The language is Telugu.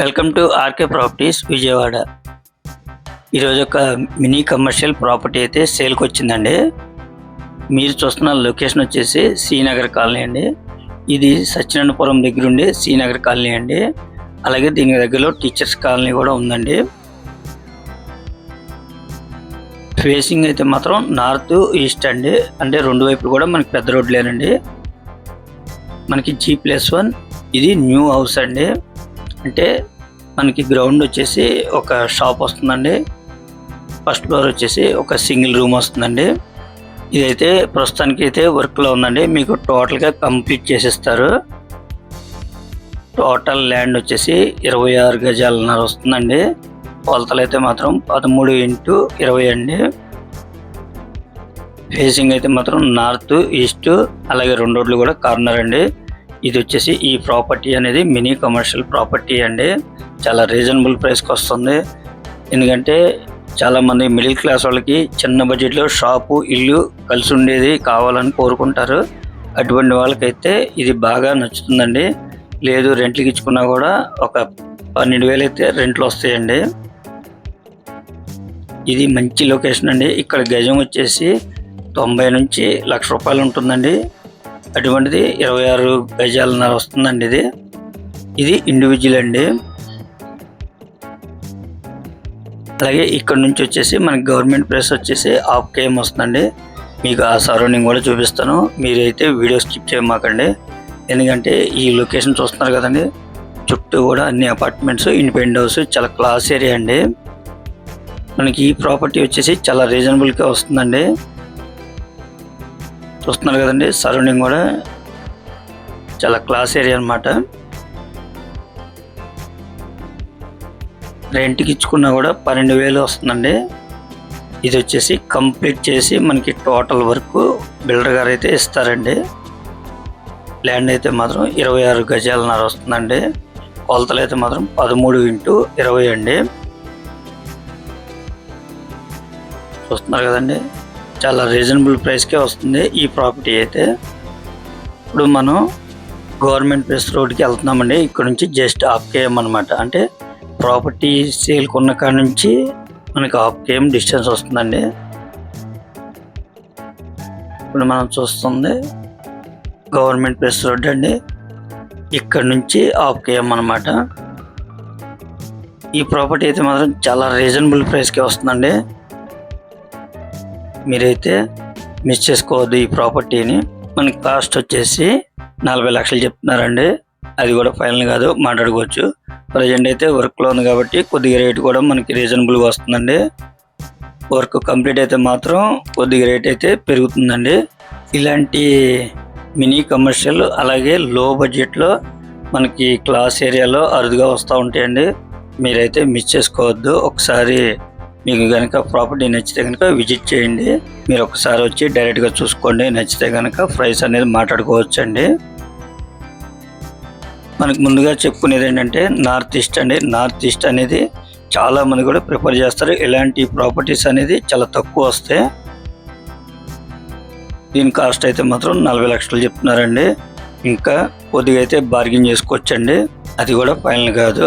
Welcome to R K properties Vijayawada. ఈరోజు ఒక మినీ కమర్షియల్ ప్రాపర్టీ అయితే సేల్కి వచ్చిందండి. మీరు చూస్తున్న లొకేషన్ వచ్చేసి శ్రీనగర్ కాలనీ అండి. ఇది సత్యనారాయణపురం దగ్గర ఉండే శ్రీనగర్ కాలనీ అండి. అలాగే దీని దగ్గరలో టీచర్స్ కాలనీ కూడా ఉందండి. ఫేసింగ్ అయితే మాత్రం నార్త్ ఈస్ట్ అండి. అంటే రెండు వైపులు కూడా మనకి పెద్ద రోడ్లేనండి. మనకి జీ ప్లస్ వన్ ఇది న్యూ హౌస్ అండి. అంటే మనకి గ్రౌండ్ వచ్చేసి ఒక షాప్ వస్తుందండి. ఫస్ట్ ఫ్లోర్ వచ్చేసి ఒక సింగిల్ రూమ్ వస్తుందండి. ఇదైతే ప్రస్తుతానికి అయితే వర్క్లో ఉందండి. మీకు టోటల్గా కంప్లీట్ చేసిస్తారు. టోటల్ ల్యాండ్ వచ్చేసి ఇరవై ఆరు గజాలన్నర వస్తుందండి. కొలతలు అయితే మాత్రం పదమూడు ఇంటూ ఇరవై అండి. ఫేసింగ్ అయితే మాత్రం నార్త్ ఈస్ట్ అలాగే రెండు రోడ్లు కూడా కార్నర్ అండి. ఇది వచ్చేసి ఈ ప్రాపర్టీ అనేది మినీ కమర్షియల్ ప్రాపర్టీ అండి. చాలా రీజనబుల్ ప్రైస్కి వస్తుంది. ఎందుకంటే చాలా మంది మిడిల్ క్లాస్ వాళ్ళకి చిన్న బడ్జెట్లో షాపు ఇల్లు కలిసి ఉండేది కావాలని కోరుకుంటారు. అటువంటి వాళ్ళకైతే ఇది బాగా నచ్చుతుందండి. లేదు రెంట్లకి ఇచ్చుకున్నా కూడా ఒక పన్నెండు వేలు అయితే రెంట్లు వస్తాయండి. ఇది మంచి లొకేషన్ అండి. ఇక్కడ గజం వచ్చేసి తొంభై నుంచి లక్ష రూపాయలు ఉంటుందండి. అటువంటిది ఇరవై ఆరు గజాలన్నర వస్తుందండి ఇది. ఇది ఇండివిజువల్ అండి. అలాగే ఇక్కడ నుంచి వచ్చేసి మనకి గవర్నమెంట్ ప్లేస్ వచ్చేసి హాఫ్ కేఎం వస్తుందండి. మీకు ఆ సరౌండింగ్ కూడా చూపిస్తాను. మీరైతే వీడియో స్కిప్ చేయమాకండి. ఎందుకంటే ఈ లొకేషన్ చూస్తున్నారు కదండి. చుట్టూ కూడా అన్ని అపార్ట్మెంట్స్ ఇండిపెండెంట్ హౌస్ చాలా క్లాస్ ఏరియా అండి. మనకి ఈ ప్రాపర్టీ వచ్చేసి చాలా రీజనబుల్గా వస్తుందండి. చూస్తున్నారు కదండి. సరౌండింగ్ కూడా చాలా క్లాస్ ఏరియా అనమాట రెంట్కి ఇచ్చుకున్నా కూడా పన్నెండు వేలు వస్తుందండి. ఇది వచ్చేసి కంప్లీట్ చేసి మనకి టోటల్ వర్క్ బిల్డర్ గారు అయితే ఇస్తారండి. ల్యాండ్ అయితే మాత్రం ఇరవై ఆరు గజాలన్నర వస్తుందండి. కొలతలు అయితే మాత్రం పదమూడు ఇంటూ ఇరవై అండి. చూస్తున్నారు కదండి. చాలా రీజనబుల్ ప్రైస్కే వస్తుంది ఈ ప్రాపర్టీ అయితే. ఇప్పుడు మనం గవర్నమెంట్ ప్లేస్ రోడ్కి వెళ్తున్నామండి. ఇక్కడ నుంచి జస్ట్ హాఫ్ కేఎం అనమాట అంటే ప్రాపర్టీ సేల్ కొన్న కాడ నుంచి మనకి హాఫ్ కేఎం డిస్టెన్స్ వస్తుందండి. ఇప్పుడు మనం చూస్తుంది గవర్నమెంట్ ప్లేస్ రోడ్ అండి. ఇక్కడ నుంచి హాఫ్ కేఎం అనమాట ఈ ప్రాపర్టీ అయితే మాత్రం చాలా రీజనబుల్ ప్రైస్కే వస్తుందండి. మీరైతే మిస్ చేసుకోవద్దు ఈ ప్రాపర్టీని. మనకి కాస్ట్ వచ్చేసి నలభై లక్షలు చెప్తున్నారండి. అది కూడా ఫైనల్ కాదు మాట్లాడుకోవచ్చు. ప్రజెంట్ అయితే వర్క్లో ఉంది కాబట్టి కొద్దిగా రేట్ కూడా మనకి రీజనబుల్గా వస్తుందండి. వర్క్ కంప్లీట్ అయితే మాత్రం కొద్దిగా రేట్ అయితే పెరుగుతుందండి. ఇలాంటి మినీ కమర్షియల్ అలాగే లో బడ్జెట్లో మనకి క్లాస్ ఏరియాలో అరుదుగా వస్తూ ఉంటాయండి. మీరైతే మిస్ చేసుకోవద్దు. ఒకసారి మీకు కనుక ప్రాపర్టీ నచ్చితే కనుక విజిట్ చేయండి. మీరు ఒకసారి వచ్చి డైరెక్ట్గా చూసుకోండి. నచ్చితే కనుక ప్రైస్ అనేది మాట్లాడుకోవచ్చండి. మనకు ముందుగా చెప్పుకునేది ఏంటంటే నార్త్ ఈస్ట్ అండి. నార్త్ ఈస్ట్ అనేది చాలా మంది కూడా ప్రిఫర్ చేస్తారు. ఇలాంటి ప్రాపర్టీస్ అనేది చాలా తక్కువ వస్తాయి. దీని కాస్ట్ అయితే మాత్రం నలభై లక్షలు చెప్తున్నారండి. ఇంకా కొద్దిగా అయితే బార్గెన్ చేసుకోవచ్చండి. అది కూడా ఫైనల్ కాదు.